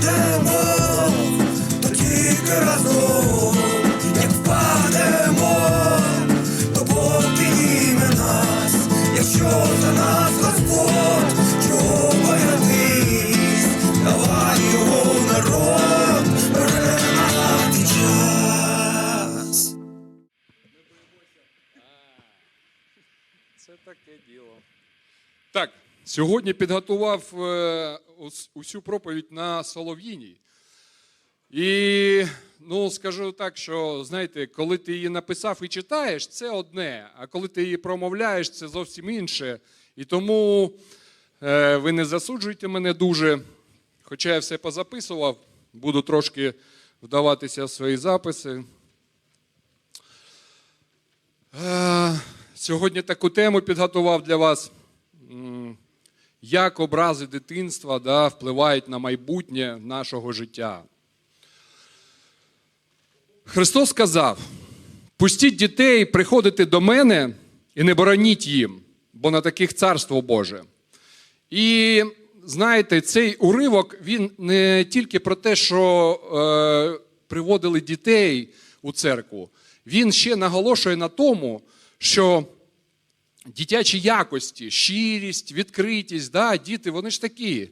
вийдемо, то тільки разом, як впадемо, то Бог нас, якщо за нас Господь, чого боятись, давай його народ, перемагати час. Це таке діло. Так, сьогодні підготував е, усю проповідь на Солов'їній. І ну, скажу так, що знаєте, коли ти її написав і читаєш, це одне, а коли ти її промовляєш, це зовсім інше. І тому е, ви не засуджуйте мене дуже. Хоча я все позаписував, буду трошки вдаватися в свої записи. Е, Сьогодні таку тему підготував для вас. Як образи дитинства да, впливають на майбутнє нашого життя. Христос сказав: пустіть дітей приходити до мене і не бороніть їм, бо на таких царство Боже. І знаєте, цей уривок він не тільки про те, що е, приводили дітей у церкву, він ще наголошує на тому, що дитячі якості, щирість, відкритість, да, діти, вони ж такі.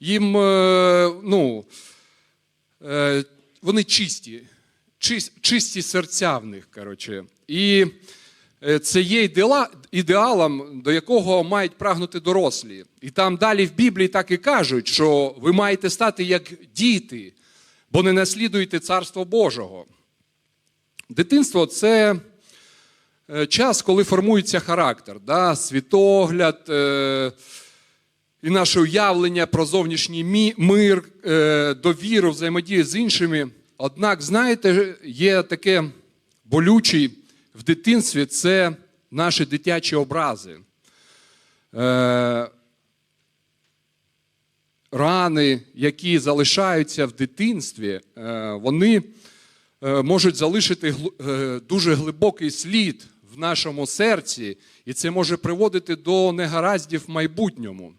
Їм е, ну, е, вони чисті, чисті серця в них. Коротше. І е, це є ідеалом, до якого мають прагнути дорослі. І там далі в Біблії так і кажуть, що ви маєте стати як діти, бо не наслідуєте Царство Божого. Дитинство це час, коли формується характер, да? світогляд е, і наше уявлення про зовнішній мир, е, довіру, взаємодію з іншими. Однак, знаєте, є таке болюче в дитинстві це наші дитячі образи. Е, рани, які залишаються в дитинстві, е, вони е, можуть залишити е, дуже глибокий слід в нашому серці, і це може приводити до негараздів в майбутньому.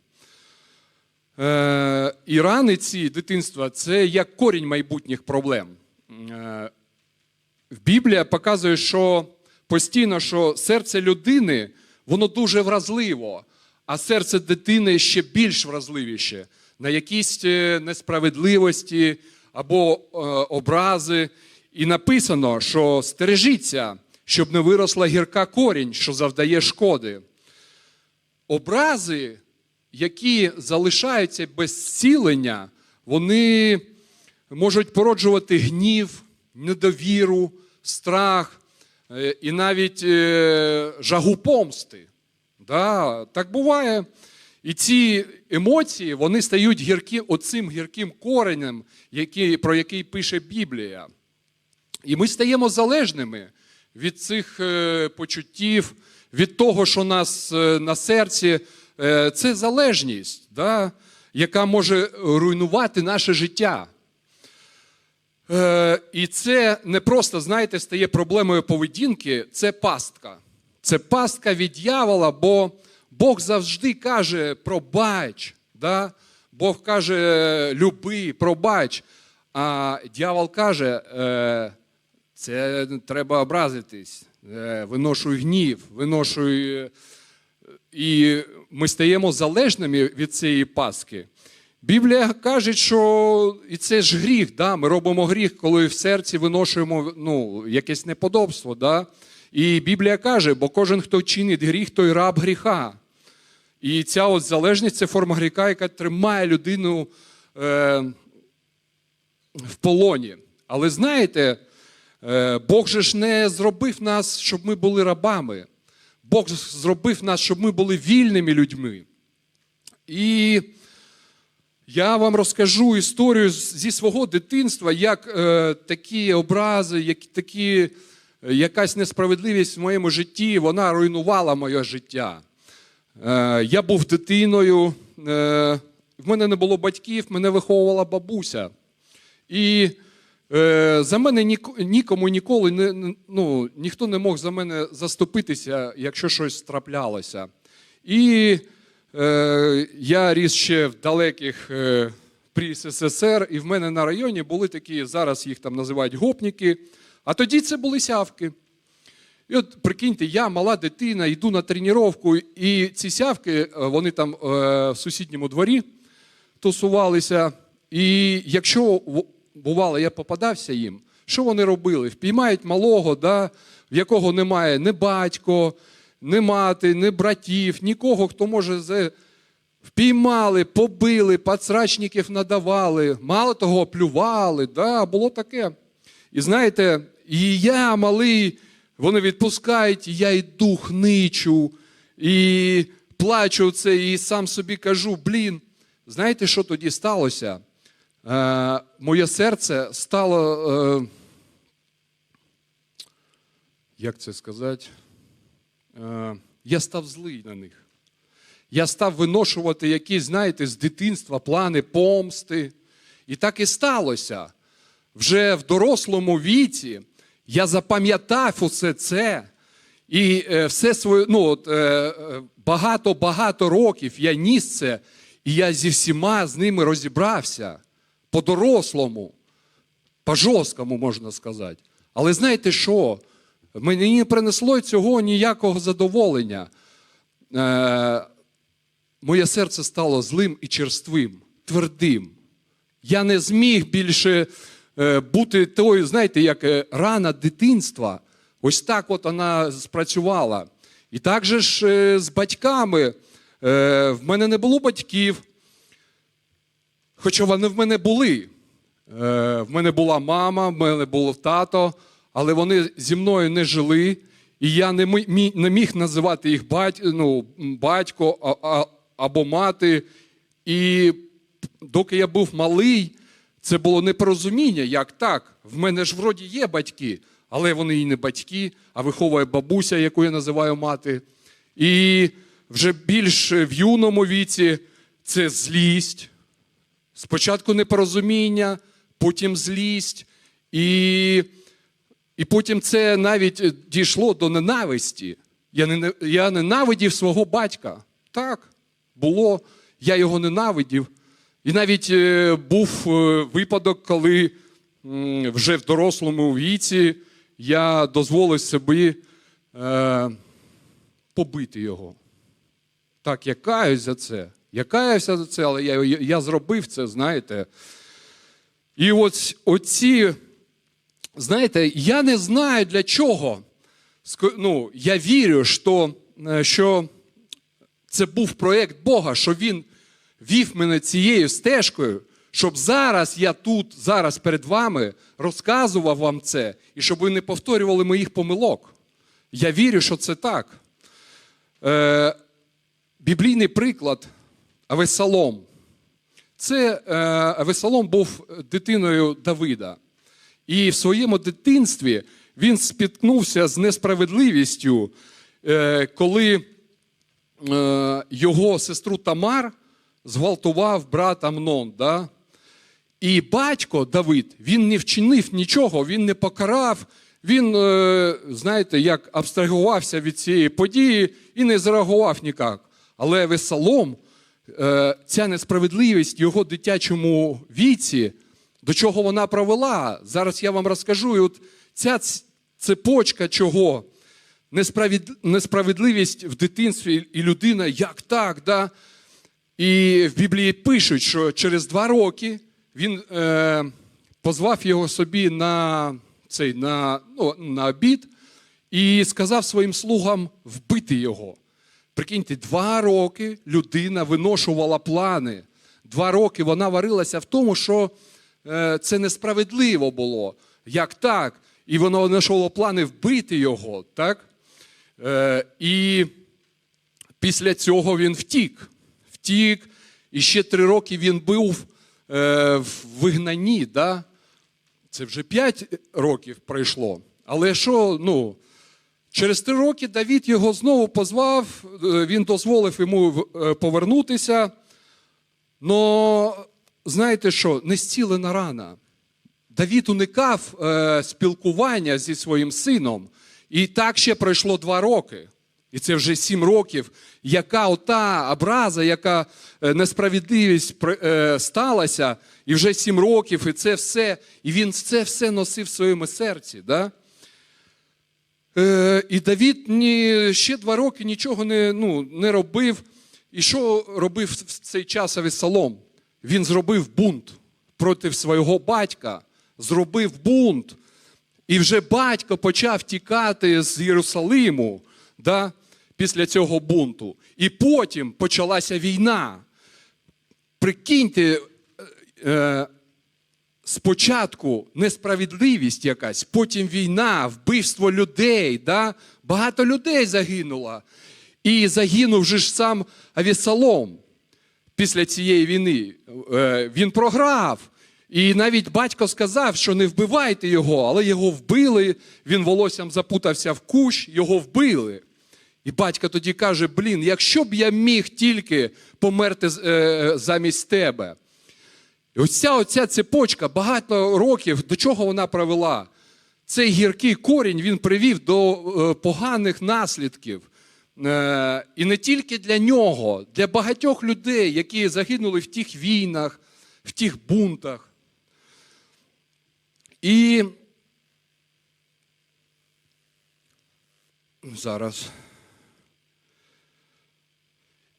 Е, І рани ці дитинства це як корінь майбутніх проблем. Е, Біблія показує, що постійно, що серце людини воно дуже вразливо, а серце дитини ще більш вразливіше на якісь е, несправедливості або е, образи. І написано, що стережіться, щоб не виросла гірка корінь, що завдає шкоди. Образи, які залишаються без зцілення, вони можуть породжувати гнів, недовіру, страх е, і навіть е, жагу помсти. Да, так буває. І ці емоції вони стають гірким, оцим гірким коренем, який, про який пише Біблія. І ми стаємо залежними від цих е, почуттів, від того, що нас е, на серці. Е, Це залежність, да, яка може руйнувати наше життя. І це не просто, знаєте, стає проблемою поведінки, це пастка. Це пастка від дьявола, бо Бог завжди каже пробач. Да? Бог каже люби, пробач. А дьявол каже, це треба образитись, е, виношуй гнів, виношуй. е, І ми стаємо залежними від цієї паски. Біблія каже, що і це ж гріх. Да? Ми робимо гріх, коли в серці виношуємо ну, якесь неподобство. Да? І Біблія каже, бо кожен, хто чинить гріх, той раб гріха. І ця от залежність це форма гріха, яка тримає людину е, в полоні. Але знаєте, Бог же ж не зробив нас, щоб ми були рабами. Бог зробив нас, щоб ми були вільними людьми. І я вам розкажу історію зі свого дитинства, як е, такі образи, як такі, е, якась несправедливість в моєму житті, вона руйнувала моє життя. Е, я був дитиною, е, в мене не було батьків, мене виховувала бабуся. І е, за мене нікому ніколи не, ну, ніхто не мог за мене заступитися, якщо щось траплялося. І е, я ріс ще в далеких е, при СССР, і в мене на районі були такі, зараз їх там називають гопніки, а тоді це були сявки. І от прикиньте, я мала дитина, йду на тренування, і ці сявки, е, вони там е, в сусідньому дворі тусувалися. І якщо бувало, я попадався їм, що вони робили? Впіймають малого, да, в якого немає ні батько, ні мати, ні братів, нікого, хто може з- впіймали, побили, пацрачників надавали, мало того, плювали, да, було таке. І знаєте, і я малий, вони відпускають, і я йду, хничу, і плачу це, і сам собі кажу: блін, знаєте, що тоді сталося? Е, моє серце стало. Е, як це сказати? Е, я став злий на них. Я став виношувати якісь, знаєте, з дитинства плани помсти. І так і сталося. Вже в дорослому віці я запам'ятав усе це. І все своє, ну, багато-багато років я ніс це, і я зі всіма з ними розібрався по-дорослому, по-жорсткому, можна сказати. Але знаєте що? Мені не принесло цього ніякого задоволення. Е, моє серце стало злим і черствим, твердим. Я не зміг більше е, бути тою, знаєте, як е, рана дитинства. Ось так от вона спрацювала. І так же ж е, з батьками. Е, В мене не було батьків, хоча вони в мене були. Е, В мене була мама, в мене був тато, але вони зі мною не жили, і я не міг називати їх бать, ну, батько або мати. І доки я був малий, це було непорозуміння, як так. В мене ж вроді є батьки, але вони і не батьки, а виховує бабуся, яку я називаю мати. І вже більш в юному віці це злість. Спочатку непорозуміння, потім злість, і, і потім це навіть е, дійшло до ненависті. Я, не, я ненавидів свого батька. Так, було, я його ненавидів. І навіть е, був е, випадок, коли м, вже в дорослому віці я дозволив собі е, побити його. Так, я каюсь за це. Я каюся за це, але я, я, я зробив це, знаєте. І ось оці, знаєте, я не знаю для чого. Ну, я вірю, що, е, що це був проєкт Бога, що Він вів мене цією стежкою, щоб зараз я тут, зараз перед вами розказував вам це, і щоб ви не повторювали моїх помилок. Я вірю, що це так. Е, біблійний приклад Авесалом. Це е, Авесалом був дитиною Давида. І в своєму дитинстві він спіткнувся з несправедливістю, е, коли е, його сестру Тамар зґвалтував брат Амнон. Да? І батько Давид, він не вчинив нічого, він не покарав, він, знаєте, як абстрагувався від цієї події і не зреагував ніяк. Але Весалом, ця несправедливість його дитячому віці, до чого вона провела, зараз я вам розкажу. І от ця цепочка чого? Несправедливість в дитинстві і людина, як так, да? І в Біблії пишуть, що через два роки він е, позвав його собі на, цей, на, ну, на обід і сказав своїм слугам вбити його. Прикиньте, два роки людина виношувала плани. Два роки вона варилася в тому, що е, це несправедливо було. Як так? І вона виношувала плани вбити його. так? Е, і після цього він втік. Втік, і ще три роки він був е, в вигнанні. Да? Це вже п'ять років пройшло. Але що, ну, через три роки Давід його знову позвав, е, він дозволив йому е, повернутися. Но знаєте що, не зцілена рана. Давід уникав е, спілкування зі своїм сином. І так ще пройшло два роки. І це вже сім років, яка ота образа, яка е, несправедливість сталася, і вже сім років, і це все, і він це все носив в своєму серці. Да? Е, і Давід ні, ще два роки нічого не, ну, не робив. І що робив в цей час Авесолом? Він зробив бунт проти свого батька, зробив бунт. І вже батько почав тікати з Єрусалиму да, після цього бунту. І потім почалася війна. Прикиньте, е, е, спочатку несправедливість якась, потім війна, вбивство людей. Да? Багато людей загинуло. І загинув же ж сам Авісалом після цієї війни. Е, Він програв. І навіть батько сказав, що не вбивайте його, але його вбили. Він волоссям запутався в кущ, його вбили. І батько тоді каже: Блін, якщо б я міг тільки померти е, замість тебе. І ось ця оця цепочка багато років, до чого вона привела? Цей гіркий корінь він привів до е, поганих наслідків. Е, І не тільки для нього, для багатьох людей, які загинули в тих війнах, в тих бунтах. І зараз.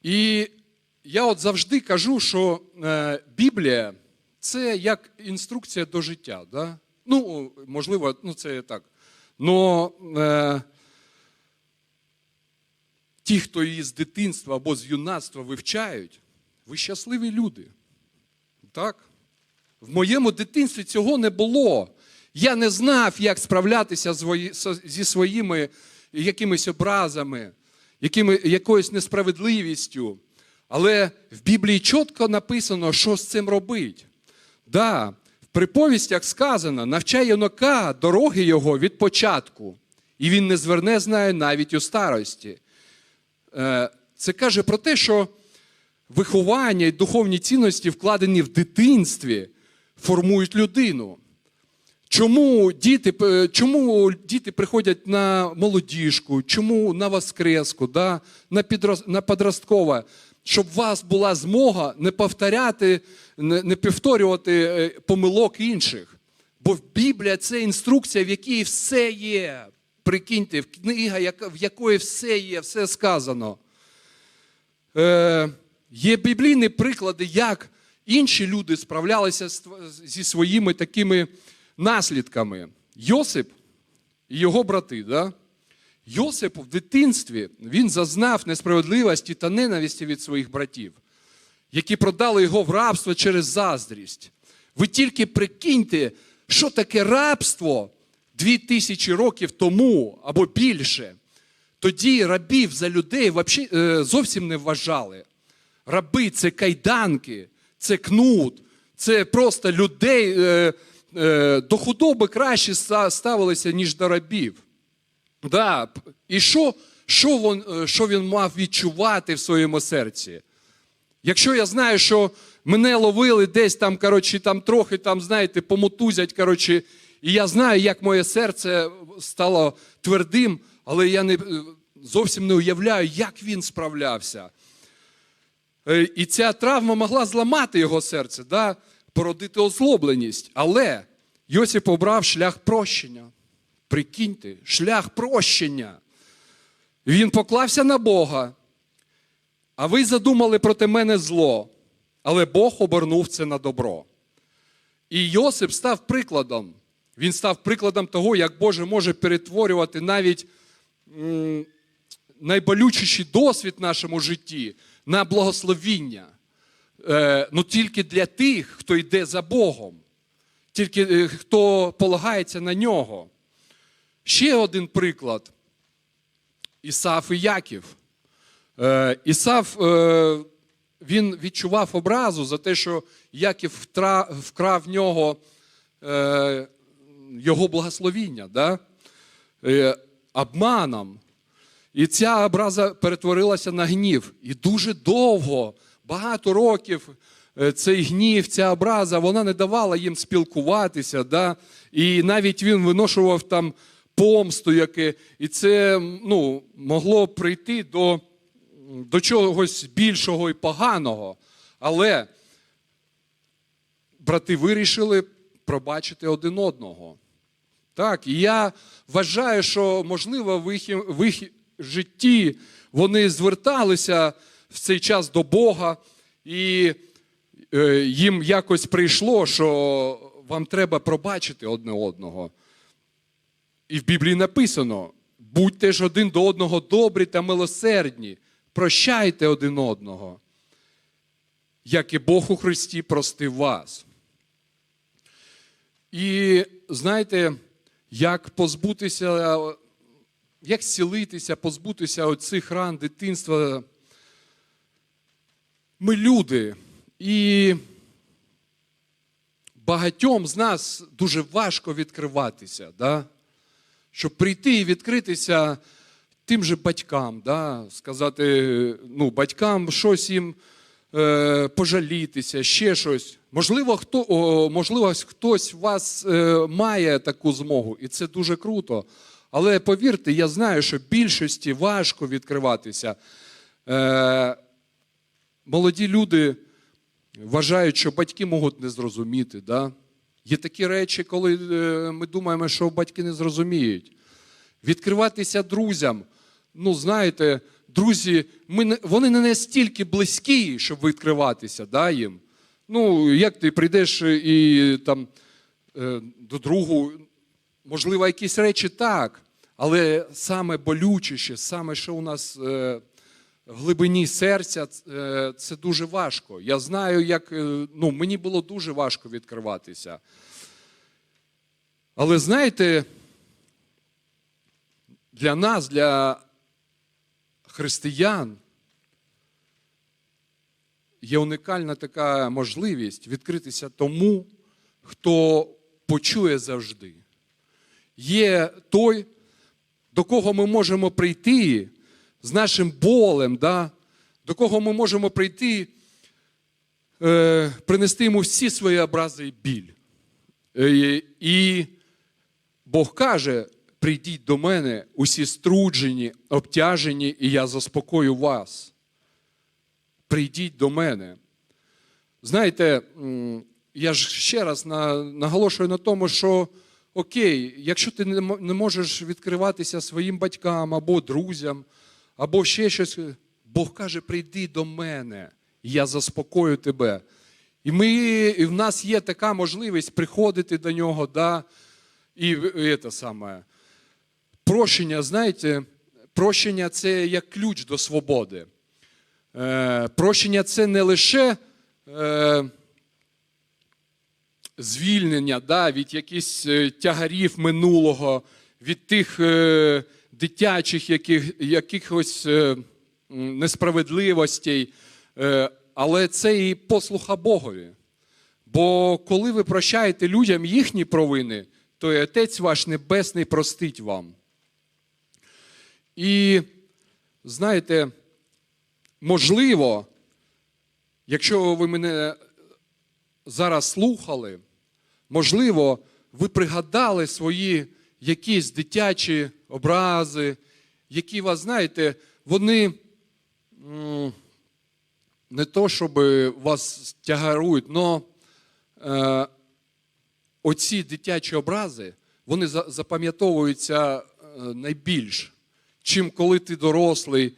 І я от завжди кажу, що е, Біблія це як інструкція до життя. Да? Ну, можливо, ну це так. Но е, ті, хто її з дитинства або з юнацтва вивчають, ви щасливі люди. Так? В моєму дитинстві цього не було. Я не знав, як справлятися зі своїми якимись образами, якими, якоюсь несправедливістю. Але в Біблії чітко написано, що з цим робить. Да, в приповістях сказано: навчай юнака дороги його від початку, і він не зверне з нею навіть у старості. Е, Це каже про те, що виховання і духовні цінності, вкладені в дитинстві, формують людину. Чому діти, е, чому діти приходять на молодіжку, чому на воскреску, да? на, підроз, на подросткове? Щоб у вас була змога не повторяти, не, не повторювати е, помилок інших. Бо Біблія це інструкція, в якій все є. Прикиньте, книга, в якої все є, все сказано. Е, є біблійні приклади, як інші люди справлялися зі своїми такими наслідками. Йосип і його брати. Да? Йосип в дитинстві він зазнав несправедливості та ненависті від своїх братів, які продали його в рабство через заздрість. Ви тільки прикиньте, що таке рабство дві тисячі років тому або більше. Тоді рабів за людей е, зовсім не вважали. Раби це кайданки, це кнут, це просто людей е, е, до худоби краще ставилися, ніж до рабів. Да. І що, що, він, е, що він мав відчувати в своєму серці? Якщо я знаю, що мене ловили десь там, коротше, там трохи там, знаєте, помотузять, коротше, і я знаю, як моє серце стало твердим, але я не, зовсім не уявляю, як він справлявся. Е, І ця травма могла зламати його серце, да? породити озлобленість. Але Йосип обрав шлях прощення. Прикиньте, шлях прощення. Він поклався на Бога. А ви задумали проти мене зло, але Бог обернув це на добро. І Йосип став прикладом. Він став прикладом того, як Боже може перетворювати навіть найболючіший досвід в нашому житті на благословіння. Е, ну тільки для тих, хто йде за Богом, тільки е, хто полагається на нього. Ще один приклад: Ісаф і Яків. Е, Ісав е, він відчував образу за те, що Яків вкрав в нього е, його благословіння да? обманом. І ця образа перетворилася на гнів. І дуже довго, багато років, цей гнів, ця образа, вона не давала їм спілкуватися. Да? І навіть він виношував там помсту, яке, і це ну, могло прийти до, до чогось більшого і поганого. Але брати вирішили пробачити один одного. Так, і я вважаю, що можливо в їх, в їх житті вони зверталися в цей час до Бога, і е, їм якось прийшло, що вам треба пробачити одне одного. І в Біблії написано: будьте ж один до одного добрі та милосердні, прощайте один одного, як і Бог у Христі простив вас. І знаєте, як позбутися, як зцілитися, позбутися оцих ран дитинства. Ми люди, і багатьом з нас дуже важко відкриватися, да? Щоб прийти і відкритися тим же батькам, да? сказати ну, батькам щось їм е, пожалітися, ще щось. Можливо, хто, о, можливо, хтось у вас е, має таку змогу, і це дуже круто. Але повірте, я знаю, що більшості важко відкриватися. Е, молоді люди вважають, що батьки можуть не зрозуміти. Да? Є такі речі, коли е, ми думаємо, що батьки не зрозуміють. Відкриватися друзям. Ну, знаєте, друзі, ми вони не настільки близькі, щоб відкриватися да, їм. Ну, як ти прийдеш і там е, до другу, можливо, якісь речі так, але саме болючіше, саме що у нас е, глибині серця, е, це дуже важко. Я знаю, як е, ну, мені було дуже важко відкриватися. Але знаєте, для нас, для християн, є унікальна така можливість відкритися тому, хто почує завжди. Є той, до кого ми можемо прийти з нашим болем, да? до кого ми можемо прийти, е, принести йому всі свої образи і біль. Е, і Бог каже: прийдіть до мене, усі струджені, обтяжені, і я заспокою вас. Прийдіть до мене. Знаєте, я ж ще раз на- наголошую на тому, що окей, якщо ти не можеш відкриватися своїм батькам або друзям, або ще щось, Бог каже: прийди до мене, я заспокою тебе. І, ми, і в нас є така можливість приходити до нього, да, і, і це саме. Прощення, знаєте, прощення це як ключ до свободи. Е, прощення це не лише е, звільнення да, від якихось е, тягарів минулого, від тих е, дитячих яких, якихось е, несправедливостей, е, але це і послуха Богові. Бо коли ви прощаєте людям їхні провини, то і Отець ваш Небесний простить вам. І знаєте, можливо, якщо ви мене зараз слухали, можливо, ви пригадали свої якісь дитячі образи, які вас, знаєте, вони не то, щоб вас тягарують, але е, оці дитячі образи, вони запам'ятовуються е, найбільш, чим коли ти дорослий.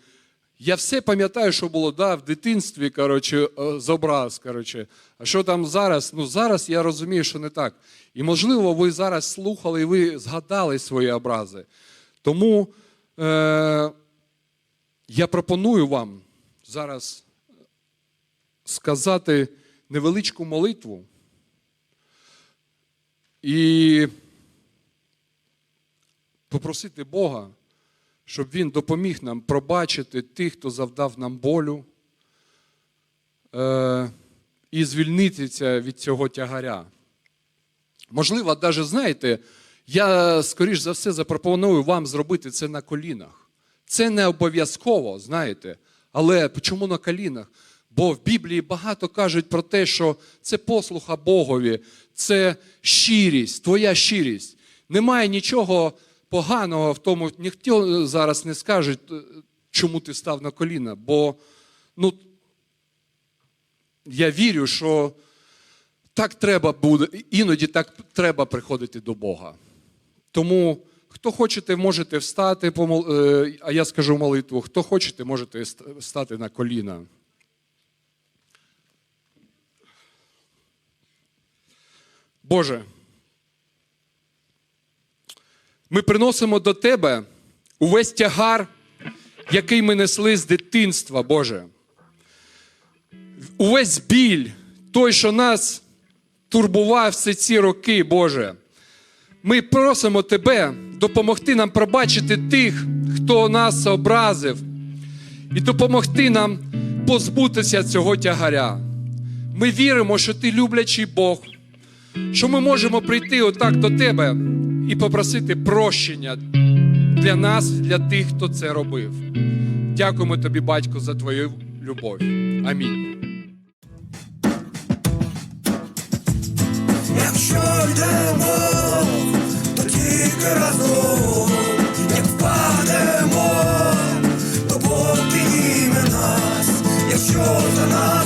Я все пам'ятаю, що було да, в дитинстві, коротше, е, з образ. Коротше. А що там зараз? Ну, зараз я розумію, що не так. І можливо, ви зараз слухали і ви згадали свої образи. Тому е, я пропоную вам зараз сказати невеличку молитву. І попросити Бога, щоб Він допоміг нам пробачити тих, хто завдав нам болю, е, і звільнитися від цього тягаря. Можливо, навіть знаєте, я, скоріш за все, запропоную вам зробити це на колінах. Це не обов'язково, знаєте. Але чому на колінах? Бо в Біблії багато кажуть про те, що це послуха Богові, це щирість, твоя щирість. Немає нічого поганого в тому, ніхто зараз не скаже, е, чому ти став на коліна. Бо ну, я вірю, що так треба буде, іноді так треба приходити до Бога. Тому, хто хочете, можете встати, е, а я скажу молитву. Хто хочете, можете встати на коліна. Боже, ми приносимо до Тебе увесь тягар, який ми несли з дитинства, Боже. Увесь біль, той, що нас турбував все ці роки, Боже ми просимо Тебе допомогти нам пробачити тих, хто нас образив, і допомогти нам позбутися цього тягаря. Ми віримо, що ти люблячий Бог, що ми можемо прийти отак до Тебе і попросити прощення для нас, для тих, хто це робив. Дякуємо тобі, батько, за твою любов. Амінь разом, як впадемо, то покиніме нас, якщо за нас.